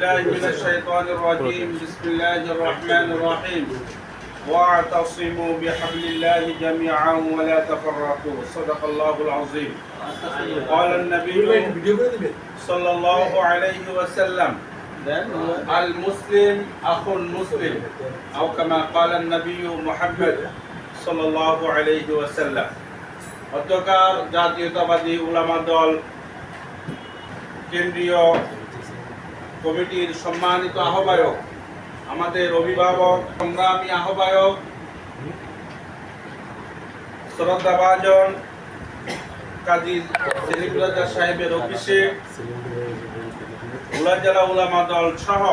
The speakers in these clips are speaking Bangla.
بالله من الشيطان الرجيم بسم الله الرحمن الرحيم واعتصموا بحبل الله جميعا ولا تفرقوا صدق الله العظيم قال النبي صلى الله عليه وسلم المسلم أخو المسلم أو كما قال النبي محمد صلى الله عليه وسلم অধ্যকার জাতীয়তাবাদী উলামা দল কেন্দ্রীয় কমিটির সম্মানিত আহ্বায়ক, আমাদের অভিভাবক, সংগ্রামী আহ্বায়ক শ্রদ্ধাভাজন কাজী সেলিমুল্লাহ সাহেবের অফিসে উলাজেলা উলামা দল সহ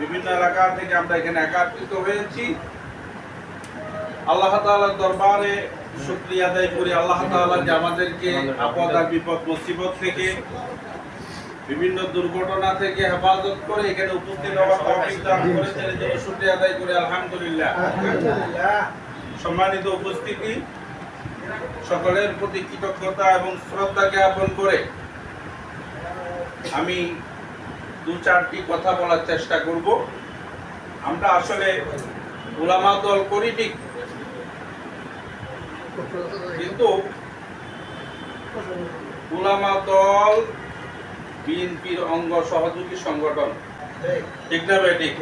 বিভিন্ন এলাকা থেকে আমরা এখানে একাত্রিত হয়েছি। আল্লাহ তাআলার দরবারে শুক্রিয়া আদায় করি, আল্লাহ তাআলা যে আমাদেরকে আপদ আর বিপদ, মুসিবত থেকে বিভিন্ন দুর্ঘটনা থেকে হেফাজত করে এখানে উপস্থিত হওয়ার তৌফিক দান করেছেন এই জন্য শুকরিয়া আদায় করি, আলহামদুলিল্লাহ। সম্মানিত উপস্থিতি, সকলের প্রতি কৃতজ্ঞতা এবং শ্রদ্ধা জ্ঞাপন করে আমি দু চারটি কথা বলার চেষ্টা করব। আমরা আসলে ওলামা দল করি ঠিক, কিন্তু ওলামা দল বিএনপির অঙ্গ সহযোগী সংগঠন। ঠিক না ভাই ঠিক?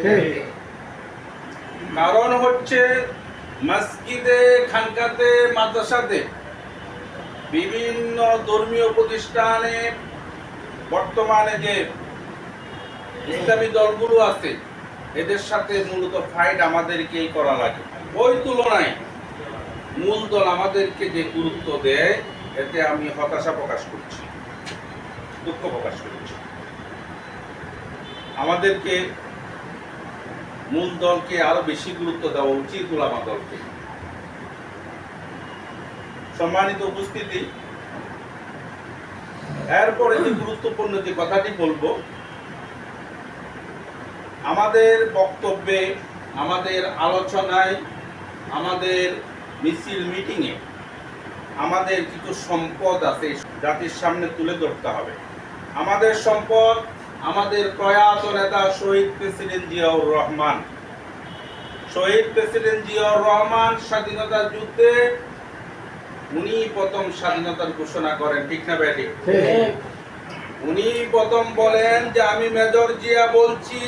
কারণ হচ্ছে মসজিদে খানকাতে মাদ্রাসাতে বিভিন্ন ধর্মীয় প্রতিষ্ঠানে বর্তমানে যে ইসলামী দলগুলো আছে এদের সাথে মূলত ফাইট আমাদেরকেই করা লাগে। ওই তুলনায় মূল দল আমাদেরকে যে গুরুত্ব দেয় এতে আমি হতাশা প্রকাশ করছি। দুঃখ প্রকাশ করছি। আমাদেরকে মূল দলকে আরও বেশি গুরুত্ব দেওয়া উচিত উলামা দলকে সম্মানিত উপস্থিতি, এরপরে যে গুরুত্বপূর্ণ যে কথাটি বলব, আমাদের বক্তব্যে, আমাদের আলোচনায়, আমাদের মিছিল মিটিংয়ে আমাদের কিছু সম্পদ আছে, জাতির সামনে তুলে ধরতে হবে। আমাদের সম্পদ আমাদের প্রয়াত নেতা শহীদ প্রেসিডেন্ট জিয়াউর রহমান। শহীদ প্রেসিডেন্ট জিয়াউর রহমান স্বাধীনতা যুদ্ধে উনি প্রথম স্বাধীনতার ঘোষণা করেন ঠিক না ব্যাটি উনি প্রথম বলেন যে আমি মেজর জিয়া বলছি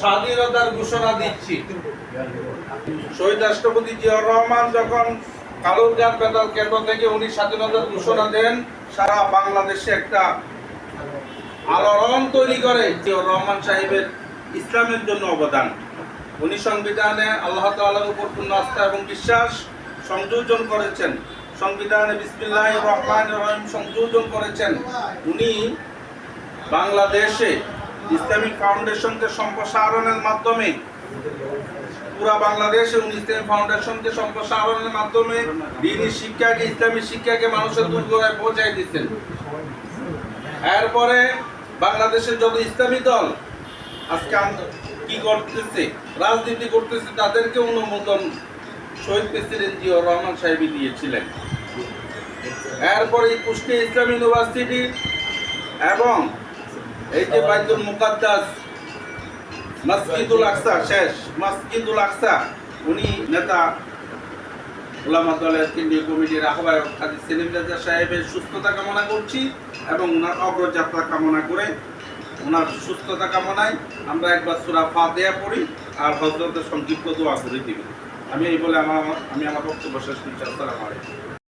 স্বাধীনতার ঘোষণা দিচ্ছি। শহীদ রাষ্ট্রপতি জিয়াউর রহমান যখন কালুরঘাট বেতাল কেন্দ্র থেকে উনি স্বাধীনতার ঘোষণা দেন সারা বাংলাদেশে একটা আলোড়ন তৈরি করে রহমান সাহেবের ইসলামের জন্য অবদান। উনি সংবিধানে আল্লাহ তাআলার উপর পূর্ণ আস্থা এবং বিশ্বাস সংযোজন করেছেন। সংবিধানে বিসমিল্লাহ রহমান রহিম সংযোজন করেছেন। উনি বাংলাদেশে ইসলামিক ফাউন্ডেশনকে সম্প্রসারণের মাধ্যমে পুরা বাংলাদেশে উনি ইসলামিক ফাউন্ডেশনকে সম্প্রসারণের মাধ্যমে দিনই শিক্ষাকে, ইসলামী শিক্ষাকে মানুষের দূর করে পৌঁছায় দিচ্ছেন। এরপরে বাংলাদেশের যত ইসলামী দল আজকে কি করতেছে, রাজনীতি করতেছে, তাদেরকে অনুমোদন শহীদ প্রেসিডেন্ট জিয়াউর রহমান সাহেবই দিয়েছিলেন। এরপরে এই কুষ্টিয়া ইসলামী ইউনিভার্সিটি এবং এই যে বাইতুল মুকাদ্দাস, মসজিদুল আকসা, শেষ, মসজিদুল আকসা, উনি নেতা ওলামা দলের কেন্দ্রীয় কমিটির আহ্বায়ক কাজী সেলিম রাজা সাহেবের সুস্থতা কামনা করছি এবং ওনার অগ্রযাত্রা কামনা করে ওনার সুস্থতা কামনায় আমরা একবার সুরা ফাতেহা পড়ি আর হজরতের সংক্ষিপ্ত দোয়া করে দিবি। আমি এই বলে আমার আমি আমার বক্তব্য শেষ করছি। আসসালামু আলাইকুম।